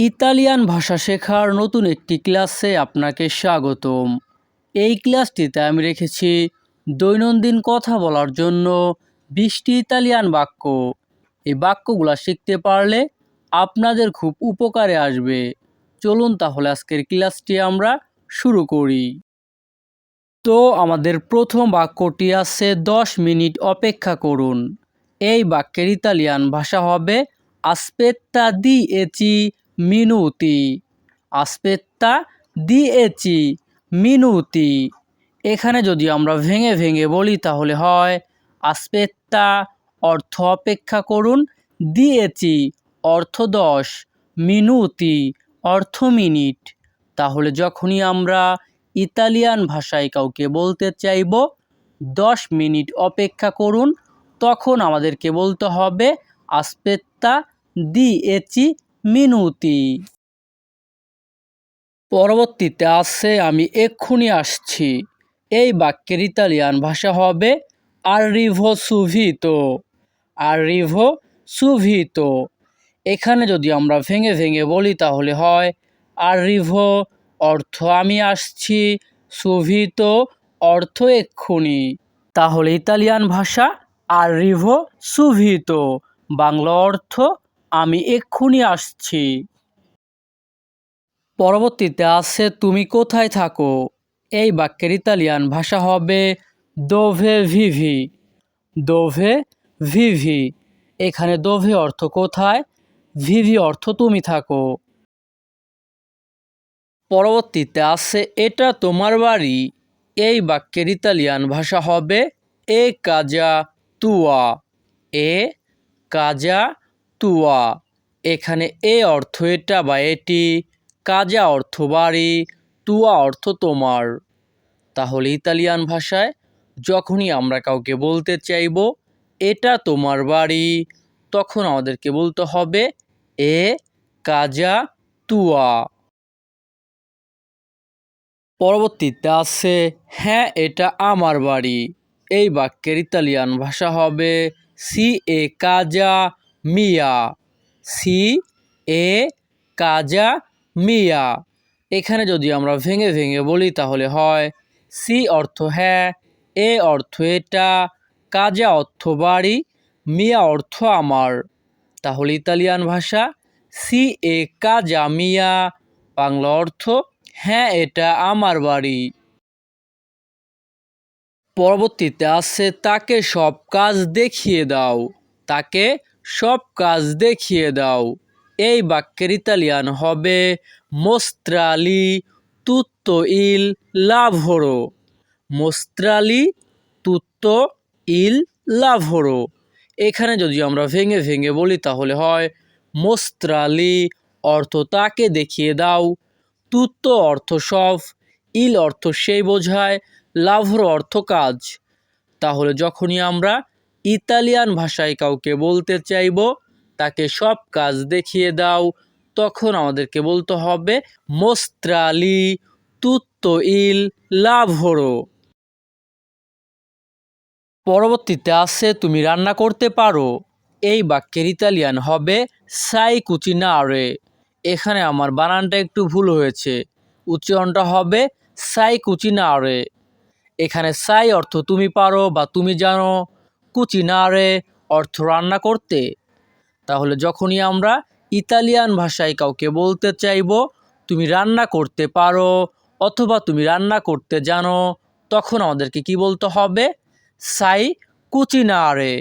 Italian ভাষা শেখার নতুন একটি ক্লাসে আপনাকে স্বাগতম। এই ক্লাসটিতে আমি রেখেছি দৈনন্দিন কথা বলার জন্য বিশটি ইতালিয়ান বাক্য। এই বাক্যগুলো শিখতে পারলে আপনাদের খুব উপকারে আসবে। চলুন তাহলে আজকের ক্লাসটি আমরা শুরু করি। তো আমাদের প্রথম বাক্যটি আছে, দশ মিনিট অপেক্ষা করুন। এই বাক্যের ইতালিয়ান ভাষা হবে আস্পেত্তা দি এচি মিনুতি। আসপেত্তা দি এচি মিনুতি। এখানে যদি আমরা ভেঙে ভেঙে বলি তাহলে হয়, আসপেত্তা অর্থ অপেক্ষা করুন, দিয়েছি অর্থ দশ, মিনুতি অর্থ মিনিট। তাহলে যখনই আমরা ইতালিয়ান ভাষায় কাউকে বলতে চাইব, দশ মিনিট অপেক্ষা করুন, তখন আমাদেরকে বলতে হবে, আসপেত্তা দি এচি মিনুতি। পরবর্তীতে আছে, আমি এক্ষুনি আসছি। এই বাক্যের ইতালিয়ান ভাষা হবে আরিভো সুভিতো আরিভো সুভিত এখানে যদি আমরা ভেঙে ভেঙে বলি তাহলে হয় আরিভো অর্থ আমি আসছি সুভিত অর্থ এক্ষুনি। তাহলে ইতালিয়ান ভাষা আরিভো সুভিত বাংলা অর্থ আমি এক্ষুনি আসছি। পরবর্তীতে আছে, তুমি কোথায় থাকো? এই বাক্যের ইতালিয়ান ভাষা হবে, দোভে ভিভি। দোভে ভিভি। এখানে দোভে অর্থ কোথায়? ভিভি অর্থ তুমি থাকো। পরবর্তীতে আছে, এটা তোমার বাড়ি। এই বাক্যের ইতালিয়ান ভাষা হবে, এ কাজা তুয়া। এ কাজা তুয়া। এখানে এ অর্থ এটা বা এটি, কাজা অর্থ বাড়ি, তুয়া অর্থ তোমার। তাহলে ইতালিয়ান ভাষায় যখনই আমরা কাউকে বলতে চাইব, এটা তোমার বাড়ি তখন আমাদেরকে বলতে হবে, এ কাজা তুয়া। পরবর্তীতে আছে হ্যাঁ এটা আমার বাড়ি। এই বাক্যের ইতালিয়ান ভাষা হবে সি এ কাজা মিয়া। সি, এ, কাজা, মিয়া। এখানে যদি আমরা ভেঙে ভেঙে বলি তাহলে হয় সি অর্থ হ্যাঁ এ অর্থ এটা, কাজা অর্থ বাড়ি, মিয়া অর্থ আমার। তাহলে ইতালিয়ান ভাষা সি, এ, কাজা, মিয়া। বাংলা অর্থ হ্যাঁ এটা আমার বাড়ি। পরবর্তীতে আছে তাকে সব কাজ দেখিয়ে দাও। তাকে সব কাজ দেখিয়ে দাও। এই বাক্যের ইতালিয়ান হবে, মোস্ত্রালি তুত্ত ইল লাভরো। মোস্ত্রালি তুত্ত ইল লাভরো। এখানে যদি আমরা ভেঙে ভেঙে বলি, তাহলে হয়, মোস্ত্রালি অর্থ তাকে দেখিয়ে দাও। তুত্ত অর্থ সব, ইল অর্থ সেই বোঝায়, লাভর অর্থ কাজ। তাহলে যখনই আমরা ইতালিয়ান ভাষায় কাউকে বলতে চাইব, তাকে সব কাজ দেখিয়ে দাও। তখন আমাদেরকে বলতে হবে, মোস্ত্রালি তুত্ত ইল লাভরো পরবর্তীতে আছে, তুমি রান্না করতে পারো। এই বাক্যের ইতালিয়ান হবে, সাই কুচিনারে। এখানে আমার বানানটা একটু ভুল হয়েছে। উচ্চারণটা হবে, সাই কুচিনারে। এখানে সাই অর্থ তুমি পারো বা তুমি জানো। কুচিনারে অর্থ রান্না করতে। তাহলে যখনই আমরা ইতালিয়ান ভাষায় কাউকে বলতে চাইব, তুমি রান্না করতে পারো অথবা তুমি রান্না করতে জানো তখন আমাদেরকে কি বলতে হবে? সাই কুচিনারে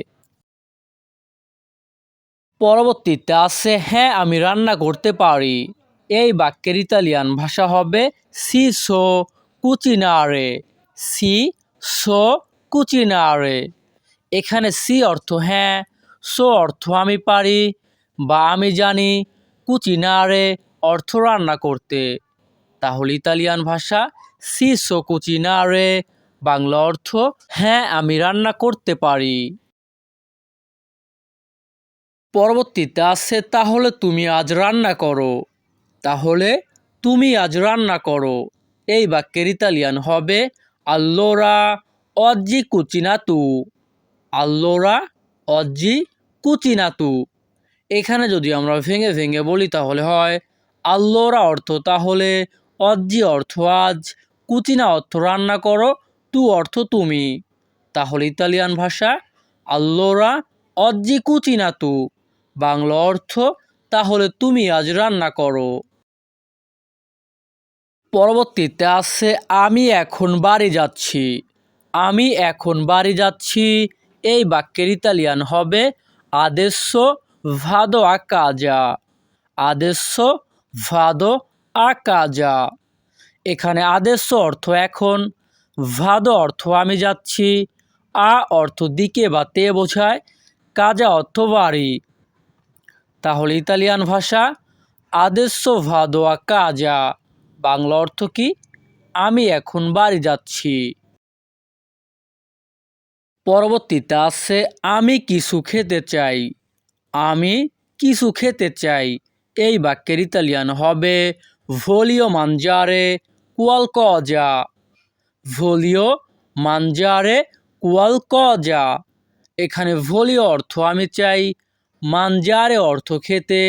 পরবর্তীতে আছে হ্যাঁ আমি রান্না করতে পারি এই বাক্যের ইতালিয়ান ভাষা হবে, সি সো কুচিনারে সি সো কুচিনারে এখানে সি অর্থ হ্যাঁ সো অর্থ আমি পারি বা আমি জানি কুচিনারে অর্থ রান্না করতে। তাহলে ইতালিয়ান ভাষা সি সো কুচিনারে বাংলা অর্থ হ্যাঁ আমি রান্না করতে পারি। পরবর্তীতে আছে, তাহলে তুমি আজ রান্না করো। তাহলে তুমি আজ রান্না করো। এই বাক্যের ইতালিয়ান হবে আল্লোরা অজ্জি কুচিনাতু আল্লোরা অজ্জি কুচিনাতু। এখানে যদি আমরা ভেঙে ভেঙে বলি তাহলে হয় আল্লোরা অর্থ তাহলে অজ্জি অর্থ আজ, কুচিনা অর্থ রান্না করো, তু অর্থ তুমি। তাহলে ইতালিয়ান ভাষা আল্লোরা অজ্জি কুচিনা তু বাংলা অর্থ তাহলে তুমি আজ রান্না করো। পরবর্তীতে আছে আমি এখন বাড়ি যাচ্ছি। আমি এখন বাড়ি যাচ্ছি এই বাক্যের ইতালিয়ান হবে আদেশ ভাদো আকাজা। আদেশ ভাদো আকাজা। এখানে আদেশ অর্থ এখন, ভাদো অর্থ আমি যাচ্ছি, আ অর্থ দিকে বা তে বোঝায়, কাজা অর্থ বাড়ি। তাহলে ইতালিয়ান ভাষা, আদেশ ভাদো কাজা বাংলা অর্থ কি, আমি এখন বাড়ি যাচ্ছি। পরবর্তীতে আছে, আমি কিছু খেতে চাই। আমি কিছু খেতে চাই। এই বাক্যের ইতালিয়ান হবে, ভোলিও মানজারে কুয়াল কজা ভোলিও মানজারে কুয়াল কজা এখানে ভোলিও অর্থ আমি চাই। মানজারে অর্থ খেতে।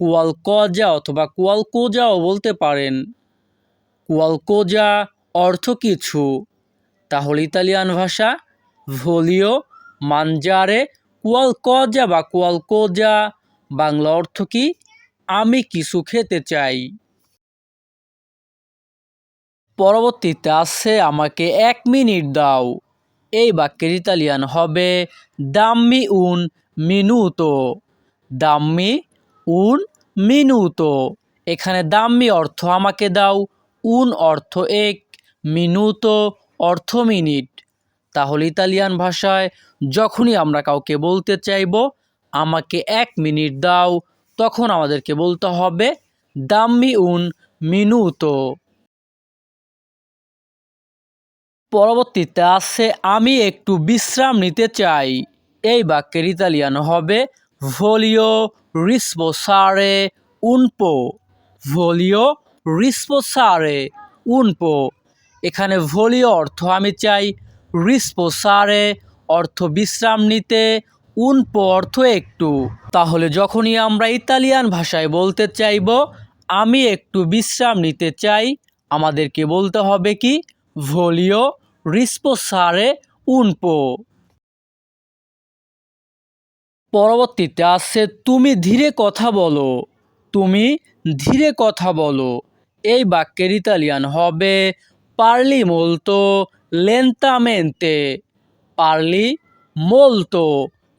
কুয়াল কজা অথবা কুয়াল কোজাও বলতে পারেন। কুয়াল কোজা অর্থ কিছু। তাহলে ইতালিয়ান ভাষা ভোলিও, মানজারে কুয়াল কজা বা কুয়াল কোজা বাংলা অর্থ কি? আমি কিছু খেতে চাই। পরবর্তীতে আছে, আমাকে এক মিনিট দাও। এই বাক্যের ইতালিয়ান হবে দাম্মি উন মিনুতো দাম্মি উন মিনুতো এখানে দাম্মি অর্থ আমাকে দাও উন অর্থ এক মিনুতো অর্থ মিনিট। তাহলে ইতালিয়ান ভাষায় যখনই আমরা কাউকে বলতে চাইব, আমাকে এক মিনিট দাও, তখন আমাদেরকে বলতে হবে, দাম্মি উন মিনুতো। পরবর্তীতে আছে, আমি একটু বিশ্রাম নিতে চাই। এই বাক্যের ইতালিয়ান হবে ভোলিও রিসপোসারে উনপো ভোলিও রিসপোসারে উনপো এখানে ভোলিও অর্থ আমি চাই রিসপোসারে অর্থ বিশ্রাম নিতে উনপো অর্থ একটু। তাহলে যখনই আমরা ইতালিয়ান ভাষায় বলতে চাইব, আমি একটু বিশ্রাম নিতে চাই, আমাদেরকে বলতে হবে কি? ভোলিও রিসপোসারে উনপো পরবর্তীতে আসছে, তুমি ধীরে কথা বলো। তুমি ধীরে কথা বলো। এই বাক্যের ইতালিয়ান হবে, পারলি মোলতো লেন্তামেন্তে পারলি মোলতো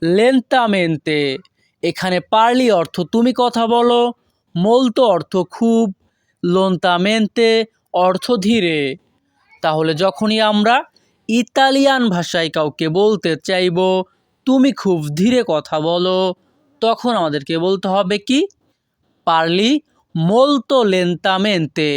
লেন্তামেন্তে এখানে পারলি অর্থ তুমি কথা বলো মোলতো অর্থ খুব লন্তামেন্তে, অর্থ ধীরে। তাহলে যখনই আমরা ইতালিয়ান ভাষায় কাউকে বলতে চাইব, তুমি খুব ধীরে কথা বলো, তখন আমাদেরকে বলতে হবে কি? পারলি মোলতো লেন্তামেন্তে